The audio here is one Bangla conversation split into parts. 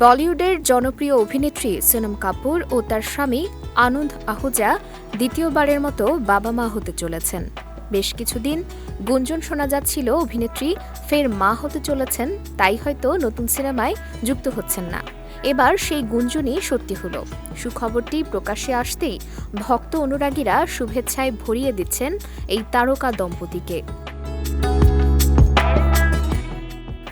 বলিউডের জনপ্রিয় অভিনেত্রী সোনম কাপুর ও তার স্বামী আনন্দ আহুজা দ্বিতীয়বারের মতো বাবা মা হতে চলেছেন। বেশ কিছুদিন গুঞ্জন শোনা যাচ্ছিল অভিনেত্রী, ফের মা হতে চলেছেন, তাই হয়তো নতুন সিনেমায় যুক্ত হচ্ছেন না। এবার সেই গুঞ্জনই সত্যি হলো। সুখবরটি প্রকাশ্যে আসতেই ভক্ত অনুরাগীরা শুভেচ্ছায় ভরিয়ে দিচ্ছেন এই তারকা দম্পতিকে।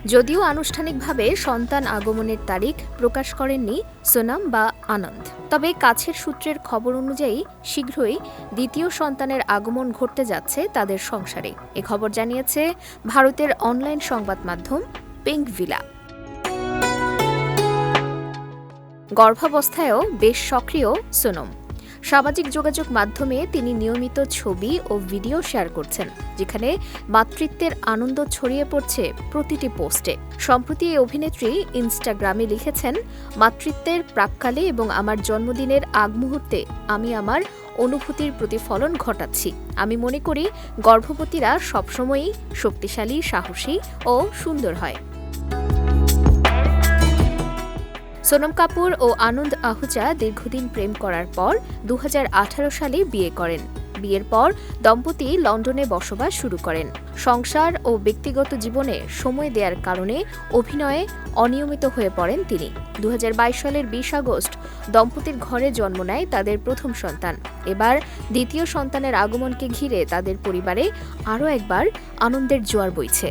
যদিও আনুষ্ঠানিকভাবে সন্তান আগমনের তারিখ প্রকাশ করেননি সোনাম বা আনন্দ। তবে কাছের সূত্রের খবর অনুযায়ী শীঘ্রই দ্বিতীয় সন্তানের আগমন ঘটতে যাচ্ছে তাদের সংসারে। এ খবর জানিয়েছে ভারতের অনলাইন সংবাদ মাধ্যম পিঙ্ক ভিলা গর্ভাবস্থায়ও বেশ সক্রিয় সোনম। সামাজিক যোগাযোগ মাধ্যমে তিনি নিয়মিত ছবি ও ভিডিও শেয়ার করছেন, যেখানে মাতৃত্বের আনন্দ ছড়িয়ে পড়ছে প্রতিটি পোস্টে। সম্প্রতি এই অভিনেত্রী ইনস্টাগ্রামে লিখেছেন, মাতৃত্বের প্রাককালে এবং আমার জন্মদিনের আগ মুহূর্তে আমি আমার অনুভূতির প্রতিফলন ঘটাচ্ছি। আমি মনে করি গর্ভবতীরা সবসময়ই শক্তিশালী, সাহসী ও সুন্দর হয়। সোনম কাপুর ও আনন্দ আহুজা দীর্ঘদিন প্রেম করার পর দু হাজার আঠারো সালে বিয়ে করেন। বিয়ের পর দম্পতি লন্ডনে বসবাস শুরু করেন। সংসার ও ব্যক্তিগত জীবনে সময় দেওয়ার কারণে অভিনয়ে অনিয়মিত হয়ে পড়েন তিনি। দু হাজার বাইশ সালের বিশ আগস্ট দম্পতির ঘরে জন্ম নেয় তাদের প্রথম সন্তান। এবার দ্বিতীয় সন্তানের আগমনকে ঘিরে তাদের পরিবারে আরও একবার আনন্দের জোয়ার বইছে।